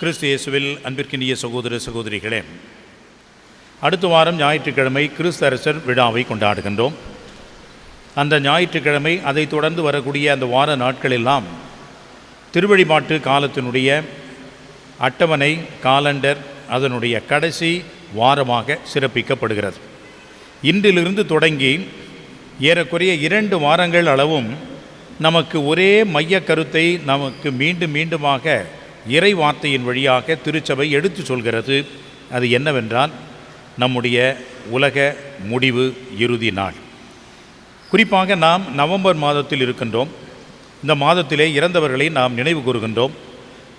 கிறிஸ்து இயேசுவில் அன்பிற்கினிய சகோதர சகோதரிகளே அடுத்த வாரம் ஞாயிற்றுக்கிழமை கிறிஸ்து அரசர் விழாவை கொண்டாடுகின்றோம். அந்த ஞாயிற்றுக்கிழமை அதைத் தொடர்ந்து வரக்கூடிய அந்த வார நாட்களெல்லாம் திருவழிபாட்டு காலத்தினுடைய அட்டவணை காலண்டர் அதனுடைய கடைசி வாரமாக சிறப்பிக்கப்படுகிறது. இன்றிலிருந்து தொடங்கி ஏறக்குறைய இரண்டு வாரங்கள் அளவும் நமக்கு ஒரே மைய கருத்தை நமக்கு மீண்டும் மீண்டுமாக இறை வார்த்தையின் வழியாக திருச்சபை எடுத்து சொல்கிறது. அது என்னவென்றால் நம்முடைய உலக முடிவு இறுதி நாள். குறிப்பாக நாம் நவம்பர் மாதத்தில் இருக்கின்றோம். இந்த மாதத்திலே இறந்தவர்களை நாம் நினைவு கூறுகின்றோம்.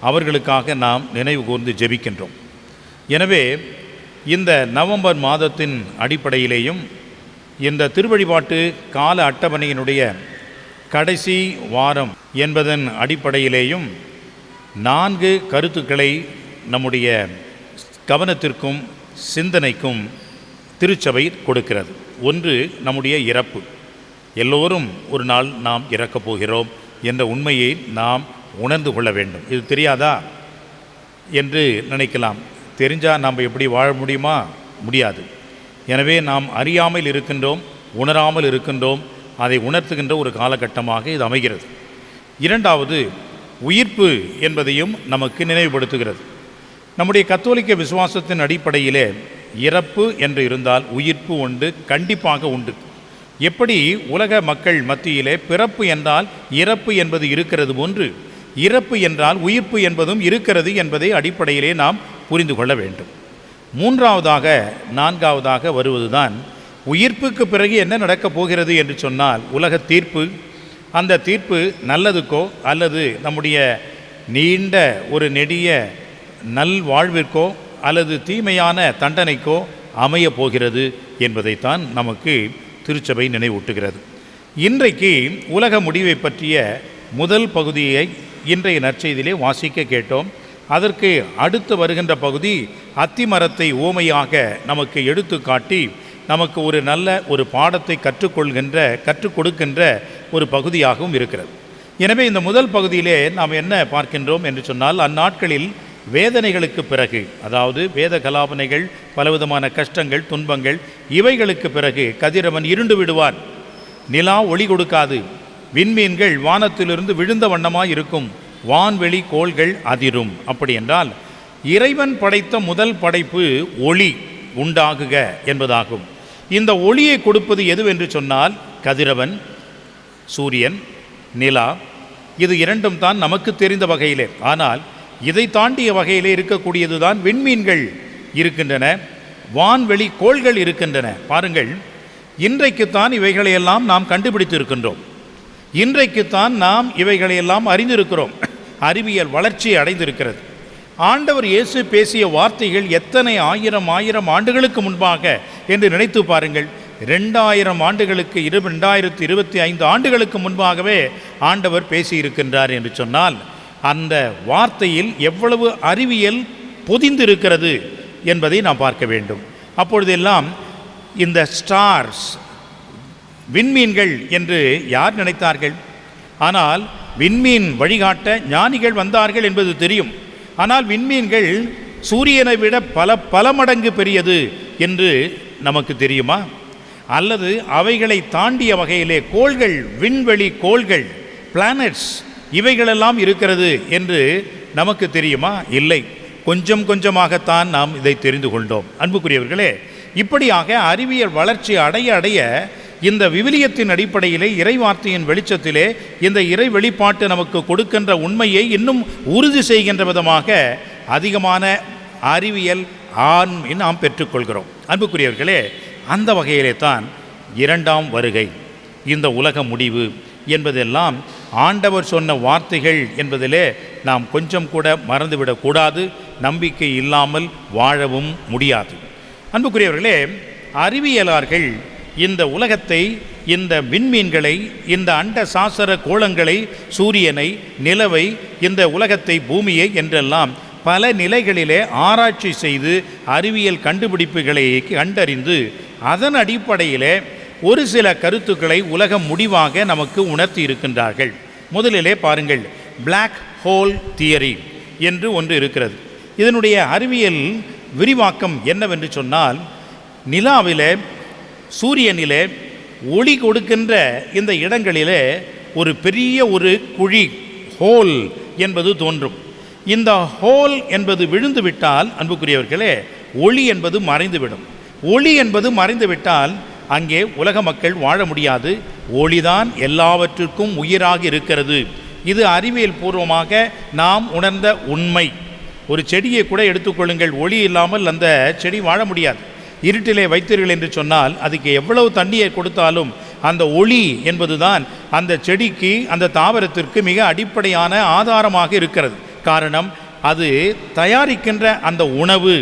அவர்களுக்காக நாம் நினைவு கூர்ந்து ஜெபிக்கின்றோம். எனவே இந்த நவம்பர் மாதத்தின் அடிப்படையிலேயும் இந்த திருவழிபாட்டு கால அட்டவணையினுடைய கடைசி வாரம் என்பதன் அடிப்படையிலேயும் நான்கு கருத்துக்களை நம்முடைய கவனத்திற்கும் சிந்தனைக்கும் திருச்சபை கொடுக்கிறது. ஒன்று நம்முடைய இறப்பு. எல்லோரும் ஒரு நாள் நாம் இறக்கப் போகிறோம் என்ற உண்மையை நாம் உணர்ந்து கொள்ள வேண்டும். இது தெரியாதா? என்று நினைக்கலாம். தெரிஞ்சால் நாம் எப்படி வாழ முடியுமா? முடியாது. எனவே நாம் அறியாமல் இருக்கின்றோம் உணராமல் இருக்கின்றோம் அதை உணர்த்துகின்ற ஒரு காலகட்டமாக இது அமைகிறது. இரண்டாவது உயிர்ப்பு என்பதையும் நமக்கு நினைவுபடுத்துகிறது. நம்முடைய கத்தோலிக்க விசுவாசத்தின் அடிப்படையிலே இறப்பு என்று இருந்தால் உயிர்ப்பு உண்டு கண்டிப்பாக உண்டு. எப்படி உலக மக்கள் மத்தியிலே பிறப்பு என்றால் இறப்பு என்பது இருக்கிறது போன்று இறப்பு என்றால் உயிர்ப்பு என்பதும் இருக்கிறது என்பதை அடிப்படையிலே நாம் புரிந்து கொள்ள வேண்டும். மூன்றாவதாக நான்காவதாக வருவதுதான் உயிர்ப்புக்கு பிறகு என்ன நடக்கப் போகிறது என்று சொன்னால் உலக தீர்ப்பு அந்த தீர்ப்பு நல்லதுக்கோ அல்லது நம்முடைய நீண்ட ஒரு நெடிய நல்வாழ்விற்கோ அல்லது தீமையான தண்டனைக்கோ அமைய போகிறது என்பதைத்தான் நமக்கு திருச்சபை நினைவூட்டுகிறது. இன்றைக்கு உலக முடிவை பற்றிய முதல் பகுதியை இன்றைய நற்செய்தியிலே வாசிக்க கேட்டோம். அதற்கு அடுத்து வருகின்ற பகுதி அத்திமரத்தை ஓமையாக நமக்கு எடுத்து காட்டி நமக்கு ஒரு நல்ல ஒரு பாடத்தை கற்றுக்கொள்கின்ற கற்றுக் கொடுக்கின்ற ஒரு பகுதியாகவும் இருக்கிறது. எனவே இந்த முதல் பகுதியிலே நாம் என்ன பார்க்கின்றோம் என்று சொன்னால் அந்நாட்களில் வேதனைகளுக்கு பிறகு அதாவது வேத கலாபனைகள் பலவிதமான கஷ்டங்கள் துன்பங்கள் இவைகளுக்கு பிறகு கதிரவன் இருண்டு விடுவான். நிலா ஒளி கொடுக்காது. விண்மீன்கள் வானத்திலிருந்து விழுந்த வண்ணமாய் இருக்கும். வான்வெளி கோள்கள் அதிரும். அப்படி என்றால் இறைவன் படைத்த முதல் படைப்பு ஒளி உண்டாகுக என்பதாகும். இந்த ஒளியை கொடுப்பது எதுவென்று சொன்னால் கதிரவன் சூரியன் நிலா இது இரண்டும் தான் நமக்கு தெரிந்த வகையிலே. ஆனால் இதை தாண்டிய வகையிலே இருக்கக்கூடியது தான் விண்மீன்கள் இருக்கின்றன வான்வெளி கோள்கள் இருக்கின்றன. பாருங்கள் இன்றைக்குத்தான் இவைகளையெல்லாம் நாம் கண்டுபிடித்து இருக்கின்றோம் இன்றைக்குத்தான் நாம் இவைகளையெல்லாம் அறிந்திருக்கிறோம். அறிவியல் வளர்ச்சி அடைந்திருக்கிறது. ஆண்டவர் இயேசு பேசிய வார்த்தைகள் எத்தனை ஆயிரம் ஆயிரம் ஆண்டுகளுக்கு முன்பாக என்று நினைத்து பாருங்கள். ரெண்டாயிரம் ஆண்டுகளுக்கு இரு ரெண்டாயிரத்தி இருபத்தி ஐந்து ஆண்டுகளுக்கு முன்பாகவே ஆண்டவர் பேசியிருக்கின்றார் என்று சொன்னால் அந்த வார்த்தையில் எவ்வளவு அறிவியல் பொதிந்திருக்கிறது என்பதை நாம் பார்க்க வேண்டும். அப்பொழுதெல்லாம் இந்த ஸ்டார்ஸ் விண்மீன்கள் என்று யார் நினைத்தார்கள்? ஆனால் விண்மீன் வழிகாட்ட ஞானிகள் வந்தார்கள் என்பது தெரியும். ஆனால் விண்மீன்கள் சூரியனை விட பல பல மடங்கு பெரியது என்று நமக்கு தெரியுமா? அல்லது அவைகளை தாண்டிய வகையிலே கோள்கள் விண்வெளி கோள்கள் பிளானட்ஸ் இவைகளெல்லாம் இருக்கிறது என்று நமக்கு தெரியுமா? இல்லை. கொஞ்சம் கொஞ்சமாகத்தான் நாம் இதை தெரிந்து கொண்டோம். அன்புக்குரியவர்களே இப்படியாக அறிவியல் வளர்ச்சி அடைய அடைய இந்த விவிலியத்தின் அடிப்படையிலே இறை வார்த்தையின் வெளிச்சத்திலே இந்த இறை வெளிப்பாட்டு நமக்கு கொடுக்கின்ற உண்மையை இன்னும் உறுதி செய்கின்ற விதமாக அதிகமான அறிவியல் ஆண்மை நாம் பெற்றுக்கொள்கிறோம். அன்புக்குரியவர்களே அந்த வகையிலே தான் இரண்டாம் வருகை இந்த உலக முடிவு என்பதெல்லாம் ஆண்டவர் சொன்ன வார்த்தைகள் என்பதிலே நாம் கொஞ்சம் கூட மறந்துவிடக்கூடாது நம்பிக்கை இல்லாமல் வாழவும் முடியாது. அன்புக்குரியவர்களே அறிவியலார்கள் இந்த உலகத்தை இந்த விண்மீன்களை இந்த அண்ட சாசர கோளங்களை சூரியனை நிலவை இந்த உலகத்தை பூமியை என்றெல்லாம் பல நிலைகளிலே ஆராய்ச்சி செய்து அறிவியல் கண்டுபிடிப்புகளை கண்டறிந்து அதன் அடிப்படையிலே ஒரு சில கருத்துக்களை உலகம் முடிவாக நமக்கு உணர்த்தி இருக்கின்றார்கள். முதலிலே பாருங்கள் பிளாக் ஹோல் தியரி என்று ஒன்று இருக்கிறது. இதனுடைய அறிவியல் விரிவாக்கம் என்னவென்று சொன்னால் நிலாவிலே சூரியனிலே ஒளி கொடுக்கின்ற இந்த இடங்களிலே ஒரு பெரிய ஒரு குழி ஹோல் என்பது தோன்றும். இந்த ஹோல் என்பது விழுந்து விட்டால் அன்புக்குரியவர்களே ஒளி என்பது மறைந்துவிடும். ஒளி என்பது மறைந்துவிட்டால் அங்கே உலக மக்கள் வாழ முடியாது. ஒளிதான் எல்லாவற்றிற்கும் உயிராக இருக்கிறது. இது அறிவியல் பூர்வமாக நாம் உணர்ந்த உண்மை. ஒரு செடியை கூட எடுத்துக்கொள்ளுங்கள். ஒளி இல்லாமல் அந்த செடி வாழ முடியாது. இருட்டிலே வைத்தீர்கள் என்று சொன்னால் அதுக்கு எவ்வளவு தண்ணியை கொடுத்தாலும் அந்த ஒளி என்பதுதான் அந்த செடிக்கு அந்த தாவரத்திற்கு மிக அடிப்படையான ஆதாரமாக இருக்கிறது. காரணம் அது தயாரிக்கின்ற அந்த உணவு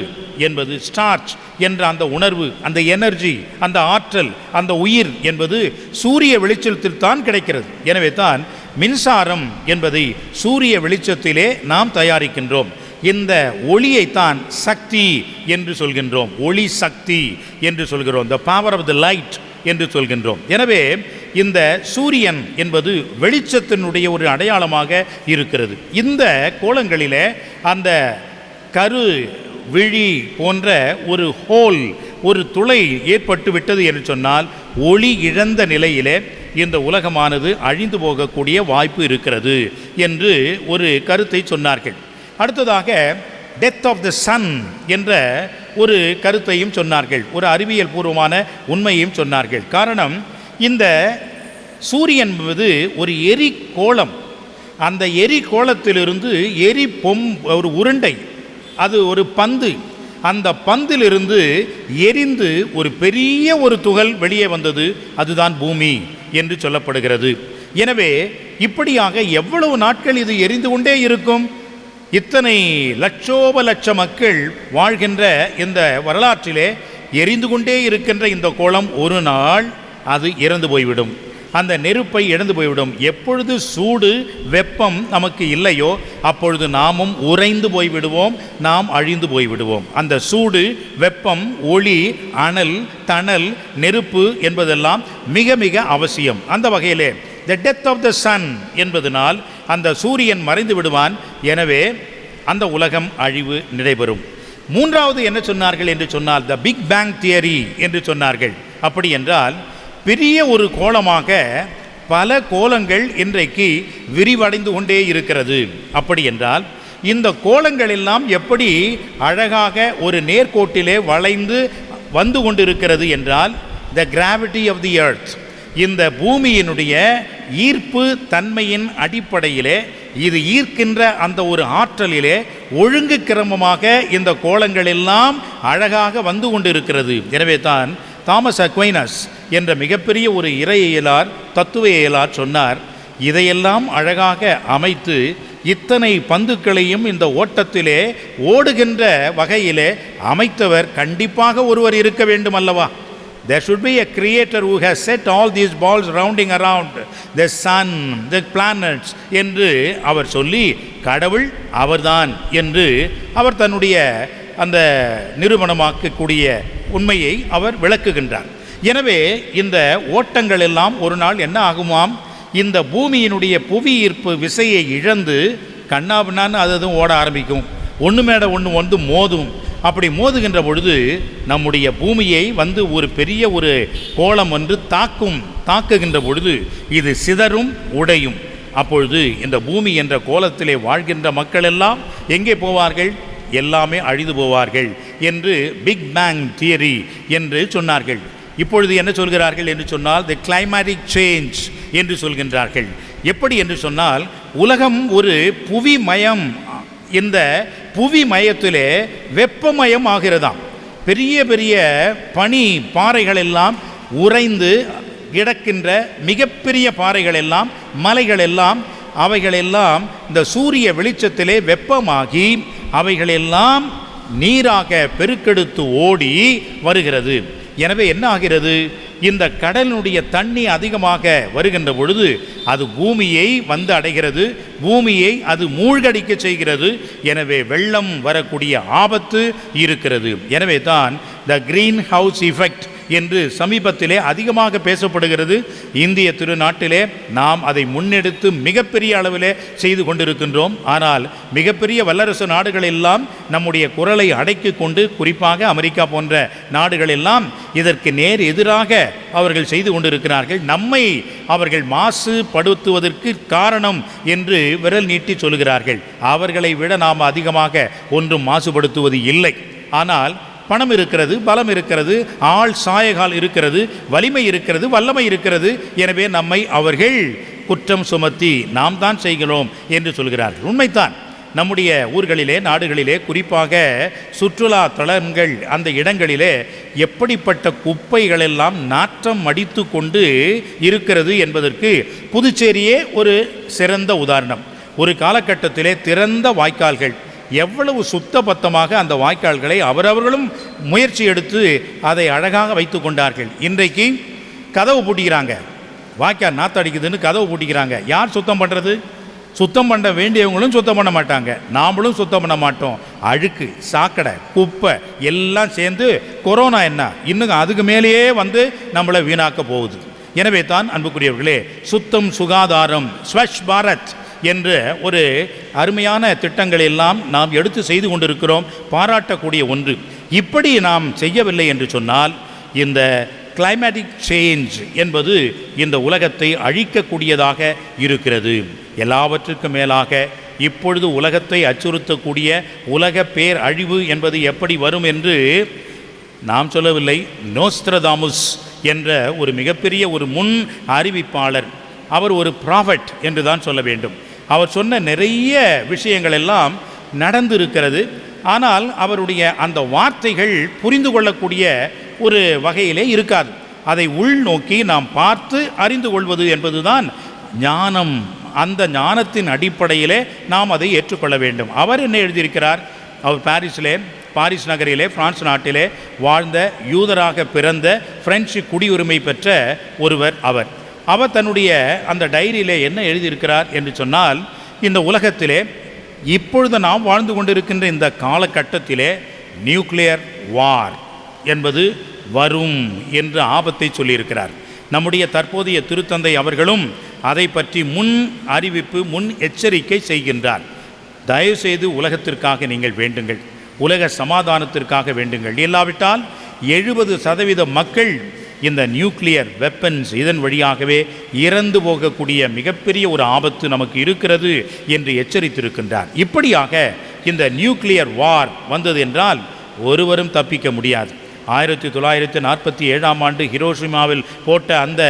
என்பது ஸ்டார்ச் என்ற அந்த உணர்வு அந்த எனர்ஜி அந்த ஆற்றல் அந்த உயிர் என்பது சூரிய வெளிச்சத்தில் தான் கிடைக்கிறது. எனவே தான் மின்சாரம் என்பதை சூரிய வெளிச்சத்திலே நாம் தயாரிக்கின்றோம். இந்த ஒளியைத்தான் சக்தி என்று சொல்கின்றோம். ஒளி சக்தி என்று சொல்கிறோம். The power of the light என்று சொல்கின்றோம். எனவே இந்த சூரியன் என்பது வெளிச்சத்தினுடைய ஒரு அடையாளமாக இருக்கிறது. இந்த கோலங்களிலே அந்த கரு விழி போன்ற ஒரு ஹோல் ஒரு துளை ஏற்பட்டு விட்டது என்று சொன்னால் ஒளி இழந்த நிலையிலே இந்த உலகமானது அழிந்து போகக்கூடிய வாய்ப்பு இருக்கிறது என்று ஒரு கருத்தை சொன்னார்கள். அடுத்ததாக டெத் ஆஃப் த சன் என்ற ஒரு கருத்தையும் சொன்னார்கள். ஒரு அறிவியல் பூர்வமான உண்மையையும் சொன்னார்கள். காரணம் இந்த சூரியன் என்பது ஒரு எரி கோலம் அந்த எரி கோலத்திலிருந்து எரி பொம் ஒரு உருண்டை அது ஒரு பந்து. அந்த பந்திலிருந்து எரிந்து ஒரு பெரிய ஒரு துகள் வெளியே வந்தது. அதுதான் பூமி என்று சொல்லப்படுகிறது. எனவே இப்படியாக எவ்வளவு நாட்கள் இது எரிந்து கொண்டே இருக்கும்? இத்தனை லட்சோப லட்ச மக்கள் வாழ்கின்ற இந்த வரலாற்றிலே எரிந்து கொண்டே இருக்கின்ற இந்த கோலம் ஒரு நாள் அது இறந்து போய்விடும். அந்த நெருப்பை இழந்து போய்விடும். எப்பொழுது சூடு வெப்பம் நமக்கு இல்லையோ அப்பொழுது நாமும் உறைந்து போய்விடுவோம் நாம் அழிந்து போய்விடுவோம். அந்த சூடு வெப்பம் ஒளி அனல் தணல் நெருப்பு என்பதெல்லாம் மிக மிக அவசியம். அந்த வகையிலே the death of the sun என்பதனால் அந்த சூரியன் மறைந்து விடுவான். எனவே அந்த உலகம் அழிவு நடைபெறும் மூன்றாவது என்ன சொன்னார்கள் என்று சொன்னால் த பிக் பேங் தியரி என்று சொன்னார்கள். அப்படி என்றால் பெரிய ஒரு கோலமாக பல கோலங்கள் இன்றைக்கு விரிவடைந்து கொண்டே இருக்கிறது. அப்படி என்றால் இந்த கோலங்கள் எல்லாம் எப்படி அழகாக ஒரு நேர்கோட்டிலே வளைந்து வந்து கொண்டிருக்கிறது என்றால் the gravity of the earth இந்த பூமியினுடைய ஈர்ப்பு தன்மையின் அடிப்படையிலே இது ஈர்க்கின்ற அந்த ஒரு ஆற்றலிலே ஒழுங்கு கிரமமாக இந்த கோலங்கள் எல்லாம் அழகாக வந்து கொண்டிருக்கிறது. எனவே தான் தாமஸ் அக்வைனஸ் என்ற மிகப்பெரிய ஒரு இறையியலார் தத்துவ இயலார் சொன்னார் இதையெல்லாம் அழகாக அமைத்து இத்தனை பந்துக்களையும் இந்த ஓட்டத்திலே ஓடுகின்ற வகையிலே அமைத்தவர் கண்டிப்பாக ஒருவர் இருக்க வேண்டும் அல்லவா There should be a creator who has set all these balls rounding around the sun, the planets என்று அவர் சொல்லி கடவுள் அவர்தான் என்று அவர் தன்னுடைய அந்த நிறுவனமாக்கக்கூடிய உண்மையை அவர் விளக்குகின்றார். எனவே இந்த ஓட்டங்கள் எல்லாம் ஒரு நாள் என்ன ஆகுமாம்? இந்த பூமியினுடைய புவி ஈர்ப்பு விசையை இழந்து கண்ணாபின்னான்னு அது அதுவும் ஓட ஆரம்பிக்கும். ஒன்று மேட ஒன்று வந்து மோதும். அப்படி மோதுகின்ற பொழுது நம்முடைய பூமியை வந்து ஒரு பெரிய ஒரு கோலம் ஒன்று தாக்கும் தாக்குகின்ற பொழுது இது சிதறும் உடையும். அப்பொழுது இந்த பூமி என்ற கோலத்திலே வாழ்கின்ற மக்கள் எல்லாம் எங்கே போவார்கள்? எல்லாமே அழிந்து போவார்கள் என்று பிக் பேங் தியரி என்று சொன்னார்கள். இப்பொழுது என்ன சொல்கிறார்கள் என்று சொன்னால் தி கிளைமேட்டிக் சேஞ்ச் என்று சொல்கின்றார்கள். எப்படி என்று சொன்னால் உலகம் ஒரு புவிமயம் இந்த புவி மயத்திலே வெப்பமயம் ஆகிறதாம் பெரிய பெரிய பனி பாறைகள் எல்லாம் உறைந்து கிடக்கின்ற மிகப்பெரிய பாறைகள் எல்லாம் மலைகள் எல்லாம் அவைகளெல்லாம் இந்த சூரிய வெளிச்சத்திலே வெப்பமாகி அவைகளெல்லாம் நீராக பெருக்கெடுத்து ஓடி வருகிறது. எனவே என்ன ஆகிறது? இந்த கடலினுடைய தண்ணி அதிகமாக வருகின்ற பொழுது அது பூமியை வந்து அடைகிறது. பூமியை அது மூழ்கடிக்க செய்கிறது. எனவே வெள்ளம் வரக்கூடிய ஆபத்து இருக்கிறது. எனவே தான் த கிரீன் ஹவுஸ் இஃபெக்ட் என்று சமீபத்திலே அதிகமாக பேசப்படுகிறது. இந்திய திருநாட்டிலே நாம் அதை முன்னெடுத்து மிகப்பெரிய அளவிலே செய்து கொண்டிருக்கின்றோம். ஆனால் மிகப்பெரிய வல்லரசு நாடுகள் எல்லாம் நம்முடைய குரலை அடக்கி கொண்டு குறிப்பாக அமெரிக்கா போன்ற நாடுகள் எல்லாம் இதற்கு நேர் எதிராக அவர்கள் செய்து கொண்டிருக்கிறார்கள். நம்மை அவர்கள் மாசுபடுத்துவதற்கு காரணம் என்று விரல் நீட்டி சொல்கிறார்கள். அவர்களை விட நாம் அதிகமாக ஒன்றும் மாசுபடுத்துவது இல்லை. ஆனால் பணம் இருக்கிறது பலம் இருக்கிறது ஆள் சாயகால் இருக்கிறது வலிமை இருக்கிறது வல்லமை இருக்கிறது. எனவே நம்மை அவர்கள் குற்றம் சுமத்தி நாம் தான் செய்கிறோம் என்று சொல்கிறார்கள். உண்மைத்தான் நம்முடைய ஊர்களிலே நாடுகளிலே குறிப்பாக சுற்றுலா தலங்கள் அந்த இடங்களிலே எப்படிப்பட்ட குப்பைகளெல்லாம் நாற்றம் அடித்து கொண்டு இருக்கிறது என்பதற்கு புதுச்சேரியே ஒரு சிறந்த உதாரணம். ஒரு காலகட்டத்திலே திறந்த வாய்க்கால்கள் எவ்வளவு சுத்தபத்தமாக அந்த வாய்க்கால்களை அவரவர்களும் முயற்சி எடுத்து அதை அழகாக வைத்து கொண்டார்கள். இன்றைக்கு கதவு பூட்டிக்கிறாங்க. வாய்க்கால் நாத்தடிக்குதுன்னு கதவு பூட்டிக்கிறாங்க. யார் சுத்தம் பண்ணுறது சுத்தம் பண்ண வேண்டியவங்களும் சுத்தம் பண்ண மாட்டாங்க. நாமளும் சுத்தம் பண்ண மாட்டோம். அழுக்கு சாக்கடை குப்பை எல்லாம் சேர்ந்து கொரோனா என்ன? இன்னும் அதுக்கு மேலேயே வந்து நம்மளை வீணாக்க போகுது. எனவே தான் அன்புக்குரியவர்களே சுத்தம் சுகாதாரம் ஸ்வச் பாரத். என்ற ஒரு அருமையான திட்டங்கள் எல்லாம் நாம் எடுத்து செய்து கொண்டிருக்கிறோம் பாராட்டக்கூடிய ஒன்று. இப்படி நாம் செய்யவில்லை என்று சொன்னால் இந்த கிளைமேட்டிக் சேஞ்ச் என்பது இந்த உலகத்தை அழிக்கக்கூடியதாக இருக்கிறது. எல்லாவற்றுக்கும் மேலாக இப்பொழுது உலகத்தை அச்சுறுத்தக்கூடிய உலக பேர் அழிவு என்பது எப்படி வரும் என்று நாம் சொல்லவில்லை. நோஸ்திரதாமுஸ் என்ற ஒரு மிகப்பெரிய ஒரு முன் அறிவிப்பாளர் அவர் ஒரு ப்ராஃபட் என்று தான் சொல்ல வேண்டும். அவர் சொன்ன நிறைய விஷயங்கள் எல்லாம் நடந்திருக்கிறது. ஆனால் அவருடைய அந்த வார்த்தைகள் புரிந்து கொள்ளக்கூடிய ஒரு வகையிலே இருக்காது. அதை உள்நோக்கி நாம் பார்த்து அறிந்து கொள்வது என்பதுதான் ஞானம். அந்த ஞானத்தின் அடிப்படையிலே நாம் அதை ஏற்றுக்கொள்ள வேண்டும். அவர் என்ன எழுதியிருக்கிறார்? அவர் பாரிஸிலே பாரிஸ் நகரிலே பிரான்ஸ் நாட்டிலே வாழ்ந்த யூதராக பிறந்த பிரெஞ்சு குடியுரிமை பெற்ற ஒருவர் அவர். அவர் தன்னுடைய அந்த டைரியிலே என்ன எழுதியிருக்கிறார் என்று சொன்னால் இந்த உலகத்திலே இப்பொழுது நாம் வாழ்ந்து கொண்டிருக்கின்ற இந்த காலகட்டத்திலே நியூக்ளியர் வார் என்பது வரும் என்ற ஆபத்தை சொல்லியிருக்கிறார். நம்முடைய தற்போதைய திருத்தந்தை அவர்களும் அதை பற்றி முன் அறிவிப்பு முன் எச்சரிக்கை செய்கின்றார். தயவுசெய்து உலகத்திற்காக நீங்கள் வேண்டுங்கள். உலக சமாதானத்திற்காக வேண்டுங்கள். இல்லாவிட்டால் எழுபது சதவீத மக்கள் இந்த நியூக்ளியர் வெப்பன்ஸ் இதன் வழியாகவே இறந்து போகக்கூடிய மிகப்பெரிய ஒரு ஆபத்து நமக்கு இருக்கிறது என்று எச்சரித்திருக்கின்றார். இப்படியாக இந்த நியூக்ளியர் வார் வந்தது என்றால் ஒருவரும் தப்பிக்க முடியாது. ஆயிரத்தி தொள்ளாயிரத்தி நாற்பத்தி ஏழாம் ஆண்டு ஹிரோஷிமாவில் போட்ட அந்த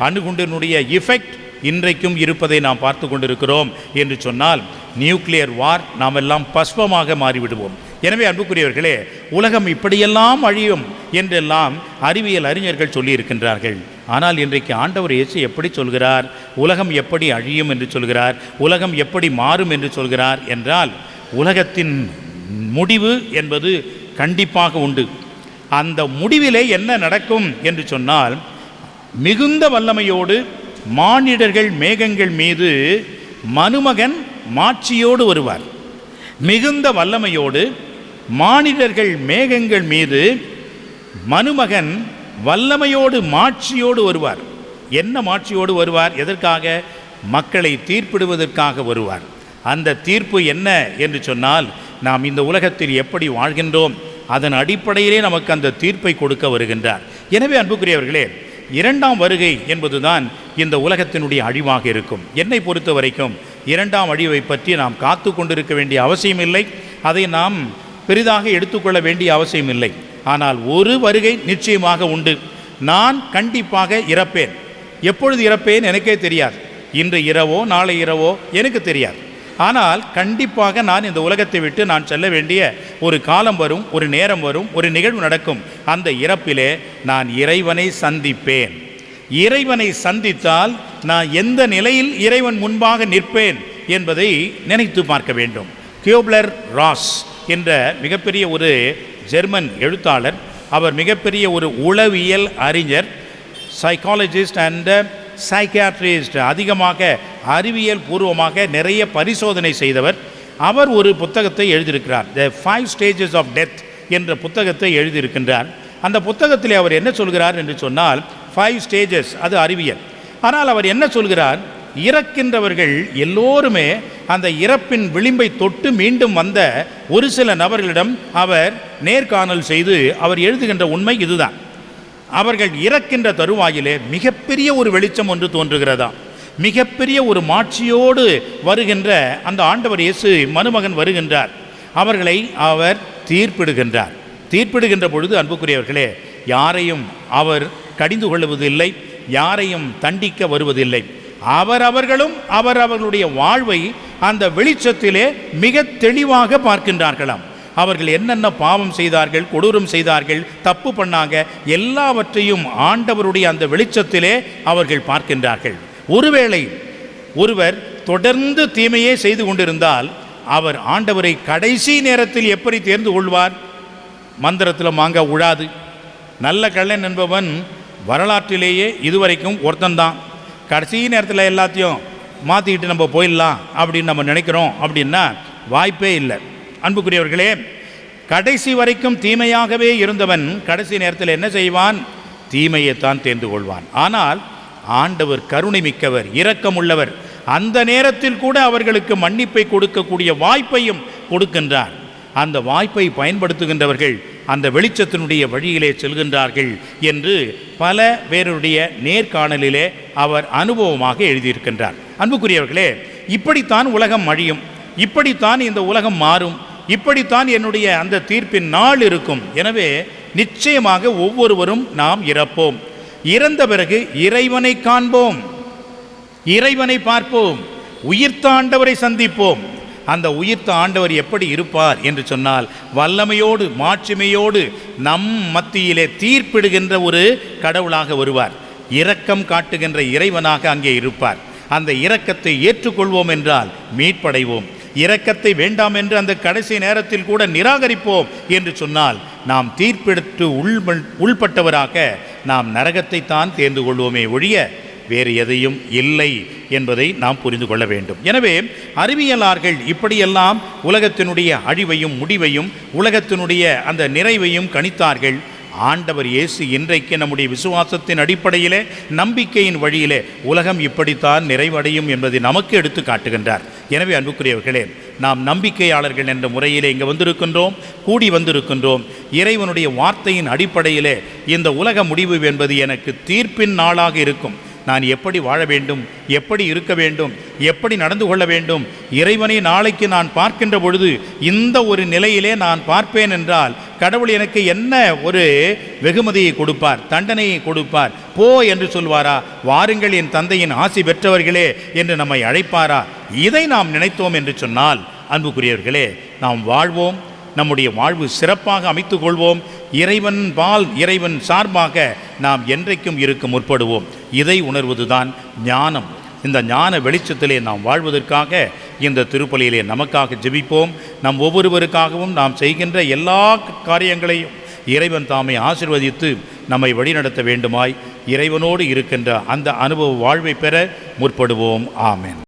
அணுகுண்டினுடைய இஃபெக்ட் இன்றைக்கும் இருப்பதை நாம் பார்த்து கொண்டிருக்கிறோம் என்று சொன்னால் நியூக்ளியர் வார் நாம் எல்லாம் பஸ்பமாக மாறிவிடுவோம். எனவே அன்புக்குரியவர்களே உலகம் இப்படியெல்லாம் அழியும் என்றெல்லாம் அறிவியல் அறிஞர்கள் சொல்லியிருக்கின்றார்கள். ஆனால் இன்றைக்கு ஆண்டவர் இயேசு எப்படி சொல்கிறார்? உலகம் எப்படி அழியும் என்று சொல்கிறார்? உலகம் எப்படி மாறும் என்று சொல்கிறார் என்றால் உலகத்தின் முடிவு என்பது கண்டிப்பாக உண்டு. அந்த முடிவிலே என்ன நடக்கும் என்று சொன்னால் மிகுந்த வல்லமையோடு மானிடர்கள் மேகங்கள் மீது மனுமகன் மாட்சியோடு வருவார். மிகுந்த வல்லமையோடு மானிடர்கள் மேகங்கள் மீது மனுமகன் வல்லமையோடு மாட்சியோடு வருவார். என்ன மாட்சியோடு வருவார்? எதற்காக? மக்களை தீர்ப்பிடுவதற்காக வருவார். அந்த தீர்ப்பு என்ன என்று சொன்னால் நாம் இந்த உலகத்தில் எப்படி வாழ்கின்றோம்? அதன் அடிப்படையிலே நமக்கு அந்த தீர்ப்பை கொடுக்க வருகின்றார். எனவே அன்புக்குரியவர்களே இரண்டாம் வருகை என்பதுதான் இந்த உலகத்தினுடைய அழிவாக இருக்கும். என்னை பொறுத்த வரைக்கும் இரண்டாம் அழிவை பற்றி நாம் காத்து கொண்டிருக்க வேண்டிய அவசியம் இல்லை அதை நாம் பெரிதாக எடுத்துக்கொள்ள வேண்டிய அவசியம் இல்லை ஆனால் ஒரு வருகை நிச்சயமாக உண்டு. நான் கண்டிப்பாக இறப்பேன். எப்பொழுது இறப்பேன் எனக்கே தெரியாது. இன்று இரவோ நாளை இரவோ எனக்கு தெரியாது. ஆனால் கண்டிப்பாக நான் இந்த உலகத்தை விட்டு நான் செல்ல வேண்டிய ஒரு காலம் வரும் ஒரு நேரம் வரும் ஒரு நிகழ்வு நடக்கும். அந்த இறப்பிலே நான் இறைவனை சந்திப்பேன். இறைவனை சந்தித்தால் நான் எந்த நிலையில் இறைவன் முன்பாக நிற்பேன் என்பதை நினைத்து பார்க்க வேண்டும். கியோப்லர் ராஸ். என்ற மிகப்பெரிய ஒரு ஜெர்மன் எழுத்தாளர் அவர் மிகப்பெரிய ஒரு உளவியல் அறிஞர் சைக்காலஜிஸ்ட் அண்ட் சைக்கியாட்ரிஸ்ட் அதிகமாக அறிவியல் பூர்வமாக நிறைய பரிசோதனை செய்தவர். அவர் ஒரு புத்தகத்தை எழுதியிருக்கிறார் the five stages of death என்ற புத்தகத்தை எழுதியிருக்கின்றார். அந்த புத்தகத்தில் அவர் என்ன சொல்கிறார் என்று சொன்னால் ஃபைவ் ஸ்டேஜஸ் அது அறிவியல். ஆனால் அவர் என்ன சொல்கிறார்? இறக்கின்றவர்கள் எல்லோருமே அந்த இறப்பின் விளிம்பை தொட்டு மீண்டும் வந்த ஒரு சில நபர்களிடம் அவர் நேர்காணல் செய்து அவர் எழுதுகின்ற உண்மை இதுதான். அவர்கள் இறக்கின்ற தருவாயிலே மிகப்பெரிய ஒரு வெளிச்சம் ஒன்று தோன்றுகிறதா மிகப்பெரிய ஒரு மாட்சியோடு வருகின்ற அந்த ஆண்டவர் இயேசு மருமகன் வருகின்றார். அவர்களை அவர் தீர்ப்பிடுகின்றார். தீர்ப்பிடுகின்ற பொழுது அன்புக்குரியவர்களே யாரையும் அவர் கடிந்து கொள்வதில்லை யாரையும் தண்டிக்க வருவதில்லை. அவர் அவர்களும் அவர் அவர்களுடைய வாழ்வை அந்த வெளிச்சத்திலே மிக தெளிவாக பார்க்கின்றார்களாம். அவர்கள் என்னென்ன பாவம் செய்தார்கள் கொடூரம் செய்தார்கள் தப்பு பண்ணாங்க எல்லாவற்றையும் ஆண்டவருடைய அந்த வெளிச்சத்திலே அவர்கள் பார்க்கின்றார்கள். ஒருவேளை ஒருவர் தொடர்ந்து தீமையே செய்து கொண்டிருந்தால் அவர் ஆண்டவரை கடைசி நேரத்தில் எப்படி தேர்ந்து கொள்வார்? மந்திரத்தில் மாங்க உழாது. நல்ல கள்ளன் என்பவன் வரலாற்றிலேயே இதுவரைக்கும் ஒருத்தன்தான். கடைசி நேரத்தில் எல்லாத்தையும் மாற்றிக்கிட்டு நம்ம போயிடலாம் அப்படின்னு நம்ம நினைக்கிறோம் அப்படின்னா வாய்ப்பே இல்லை. அன்புக்குரியவர்களே கடைசி வரைக்கும் தீமையாகவே இருந்தவன் கடைசி நேரத்தில் என்ன செய்வான்? தீமையைத்தான் தேர்ந்து கொள்வான். ஆனால் ஆண்டவர் கருணை மிக்கவர் இரக்கமுள்ளவர். அந்த நேரத்தில் கூட அவர்களுக்கு மன்னிப்பை கொடுக்கக்கூடிய வாய்ப்பையும் கொடுக்கின்றார். அந்த வாய்ப்பை பயன்படுத்துகின்றவர்கள் அந்த வெளிச்சத்தினுடைய வழியிலே செல்கின்றார்கள் என்று பல பேருடைய நேர்காணலிலே அவர் அனுபவமாக எழுதியிருக்கின்றார். அன்புக்குரியவர்களே இப்படித்தான் உலகம் அழியும் இப்படித்தான் இந்த உலகம் மாறும் இப்படித்தான் என்னுடைய அந்த தீர்ப்பின் நாள் இருக்கும். எனவே நிச்சயமாக ஒவ்வொருவரும் நாம் இறப்போம். இறந்த பிறகு இறைவனை காண்போம். இறைவனை பார்ப்போம். உயிர்த்தாண்டவரை சந்திப்போம். அந்த உயிர்த்த ஆண்டவர் எப்படி இருப்பார் என்று சொன்னால் வல்லமையோடு மாட்சிமையோடு நம் மத்தியிலே தீர்ப்பிடுகின்ற ஒரு கடவுளாக வருவார். இரக்கம் காட்டுகின்ற இறைவனாக அங்கே இருப்பார். அந்த இரக்கத்தை ஏற்றுக்கொள்வோம் என்றால் மீட்படைவோம். இரக்கத்தை வேண்டாம் என்று அந்த கடைசி நேரத்தில் கூட நிராகரிப்போம் என்று சொன்னால் நாம் தீர்ப்பெடுத்து உள் உள்பட்டவராக நாம் நரகத்தை தான் தேர்ந்து கொள்வோமே ஒழிய வேறு எதையும் இல்லை என்பதை நாம் புரிந்து கொள்ள வேண்டும். எனவே அறிவியலார்கள் இப்படியெல்லாம் உலகத்தினுடைய அழிவையும் முடிவையும் உலகத்தினுடைய அந்த நிறைவையும் கணித்தார்கள். ஆண்டவர் இயேசு இன்றைக்கு நம்முடைய விசுவாசத்தின் அடிப்படையிலே நம்பிக்கையின் வழியிலே உலகம் இப்படித்தான் நிறைவடையும் என்பதை நமக்கு எடுத்து காட்டுகின்றார். எனவே அன்புக்குரியவர்களே நாம் நம்பிக்கையாளர்கள் என்ற முறையிலே இங்கே வந்திருக்கின்றோம் கூடி வந்திருக்கின்றோம். இறைவனுடைய வார்த்தையின் அடிப்படையிலே இந்த உலக முடிவு என்பது எனக்கு தீர்ப்பின் நாளாக இருக்கும். நான் எப்படி வாழ வேண்டும் எப்படி இருக்க வேண்டும் எப்படி நடந்து கொள்ள வேண்டும் இறைவனை நாளைக்கு நான் பார்க்கின்ற பொழுது இந்த ஒரு நிலையிலே நான் பார்ப்பேன் என்றால் கடவுள் எனக்கு என்ன ஒரு வெகுமதியை கொடுப்பார் தண்டனையை கொடுப்பார் போ என்று சொல்வாரா? வாருங்கள் என் தந்தையின் ஆசி பெற்றவர்களே என்று நம்மை அழைப்பாரா? இதை நாம் நினைத்தோம் என்று சொன்னால் அன்புக்குரியவர்களே நாம் வாழ்வோம் நம்முடைய வாழ்வு சிறப்பாக அமைத்துக் கொள்வோம் இறைவன் பால் இறைவன் சார்பாக நாம் என்றைக்கும் இருக்க முற்படுவோம். இதை உணர்வதுதான் ஞானம். இந்த ஞான வெளிச்சத்திலே நாம் வாழ்வதற்காக இந்த திருப்பலியிலே நமக்காக ஜெபிப்போம். நம் ஒவ்வொருவருக்காகவும் நாம் செய்கின்ற எல்லா காரியங்களையும் இறைவன் தாமை ஆசிர்வதித்து நம்மை வழிநடத்த வேண்டுமாய் இறைவனோடு இருக்கின்ற அந்த அனுபவ வாழ்வை பெற முற்படுவோம். ஆமேன்.